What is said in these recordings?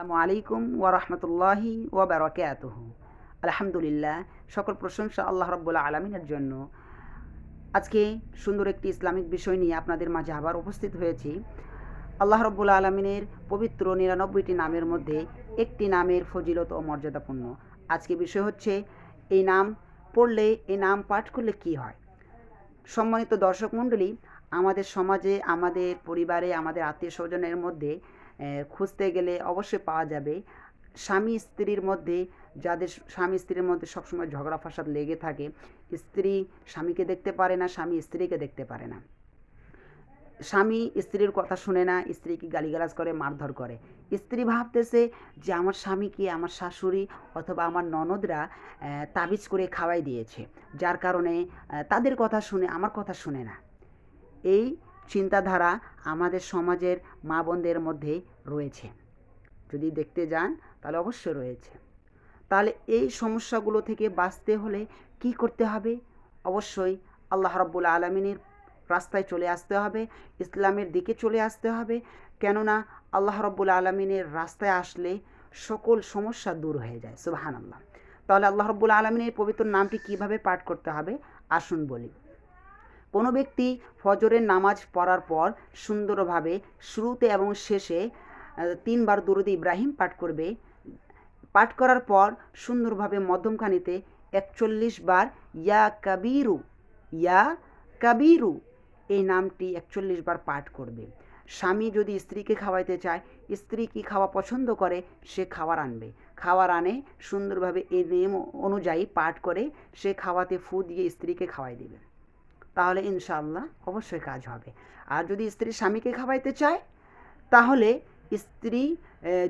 আসসালামু আলাইকুম ওরহমতুল্লাহি ওবরাকাতুহ আলহামদুলিল্লাহ, সকল প্রশংসা আল্লাহ রব্বুল্লা আলমিনের জন্য। আজকে সুন্দর একটি ইসলামিক বিষয় নিয়ে আপনাদের মাঝে আবার উপস্থিত হয়েছি। আল্লাহ রব্বুল্লা আলমিনের পবিত্র নিরানব্বইটি নামের মধ্যে একটি নামের ফজিলত ও মর্যাদাপূর্ণ। আজকে বিষয় হচ্ছে, এই নাম পড়লে, এই নাম পাঠ করলে কি হয়? সম্মানিত দর্শক মণ্ডলী, আমাদের সমাজে, আমাদের পরিবারে, আমাদের আত্মীয় স্বজনের মধ্যে খুঁজতে গেলে অবশ্যই পাওয়া যাবে। স্বামী স্ত্রীর মধ্যে, যাদের স্বামী স্ত্রীর মধ্যে সবসময় ঝগড়া ফাসাদ লেগে থাকে, স্ত্রী স্বামীকে দেখতে পারে না, স্বামী স্ত্রীকে দেখতে পারে না। স্বামী স্ত্রীর কথা শুনে না, স্ত্রীকে গালিগালাজ করে, মারধর করে। স্ত্রী ভাবতেছে যে আমার স্বামীকে আমার শাশুড়ি অথবা আমার ননদরা তাবিজ করে খাওয়াই দিয়েছে। যার কারণে তাদের কথা শুনে, আমার কথা শুনে না। এই চিন্তাধারা আমাদের সমাজের মা বোনদের মধ্যে রয়েছে। যদি দেখতে যান, তাহলে অবশ্য রয়েছে। তাহলে এই সমস্যাগুলো থেকে বাঁচতে হলে কি করতে হবে? অবশ্যই আল্লাহ রব্বুল আলমিনের রাস্তায় চলে আসতে হবে, ইসলামের দিকে চলে আসতে হবে। কেননা আল্লাহ রব্বুল আলমিনের রাস্তায় আসলে সকল সমস্যা দূর হয়ে যায় সুবাহান আল্লাহ তাহলে আল্লাহ রব্বুল আলমিনের পবিত্র নামটি কীভাবে পাঠ করতে হবে? আসুন বলি। কোনো ব্যক্তি ফজরের নামাজ পড়ার পর সুন্দরভাবে শুরুতে এবং শেষে তিনবার দুরুদ ইব্রাহিম পাঠ করবে। পাঠ করার পর সুন্দরভাবে মধ্যমখানিতে একচল্লিশ বার ইয়া কাবিরু ইয়া কাবিরু, এই নামটি একচল্লিশ বার পাঠ করবে। স্বামী যদি স্ত্রীকে খাওয়াইতে চায়, স্ত্রী কি খাওয়া পছন্দ করে? সে খাবার আনবে। খাবার আনে, সুন্দরভাবে এই নিয়ম অনুযায়ী পাঠ করে, সে খাওয়াতে ফু দিয়ে স্ত্রীকে খাওয়াই দেবে। তাহলে ইনশাল্লাহ অবশ্যই কাজ হবে। আর যদি স্ত্রী স্বামীকে খাওয়াইতে চায়, তাহলে স্ত্রী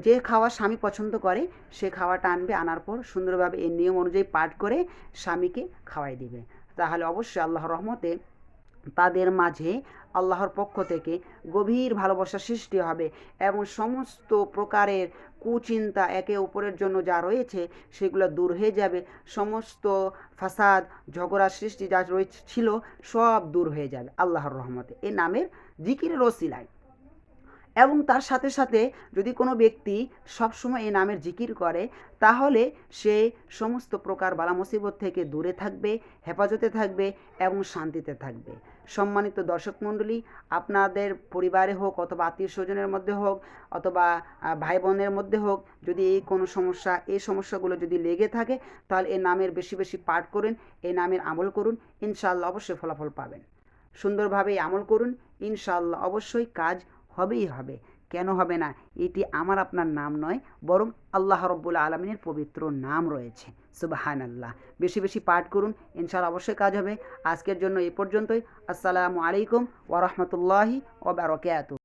যে খাওয়া স্বামী পছন্দ করে, সে খাওয়াটা আনবে, আনার পর সুন্দরভাবে এই নিয়ম অনুযায়ী পাঠ করে স্বামীকে খাওয়াই দিবে। তাহলে অবশ্যই আল্লাহ রহমতে তাদের মাঝে আল্লাহর পক্ষ থেকে গভীর ভালোবাসা সৃষ্টি হবে এবং সমস্ত প্রকারের কুচিন্তা একে অপরের জন্য যা রয়েছে সেগুলো দূর হয়ে যাবে। সমস্ত ফাসাদ, ঝগড়া, সৃষ্টি যা রয়েছে ছিল সব দূর হয়ে যাবে আল্লাহর রহমতে। এ নামের জিকির ওসিলায়। এবং তার সাথে সাথে যদি কোনো ব্যক্তি সবসময় এই নামের জিকির করে, তাহলে সে সমস্ত প্রকার বালা মুসিবত থেকে দূরে থাকবে, হেফাজতে থাকবে এবং শান্তিতে থাকবে। সম্মানিত দর্শক মণ্ডলী, আপনাদের পরিবারে হোক অথবা আত্মীয় স্বজনের মধ্যে হোক অথবা ভাই বোনের মধ্যে হোক, যদি এই কোনো সমস্যা, এই সমস্যাগুলো যদি লেগে থাকে, তাহলে এই নামের বেশি বেশি পাঠ করুন, এই নামের আমল করুন ইনশাল্লাহ অবশ্যই ফলাফল পাবেন। সুন্দরভাবে আমল করুন ইনশাল্লাহ অবশ্যই কাজ হবেই হবে। কেন হবে না? এটি আমার আপনার নাম নয়, বরং আল্লাহ রব্বুল আলমিনের পবিত্র নাম রয়েছে। সুবাহান আল্লাহ বেশি বেশি পাঠ করুন ইনশাল অবশ্যই কাজ হবে। আজকের জন্য এ পর্যন্তই। আসসালামু আলাইকুম ওরহমতুল্লাহি ওবরকাত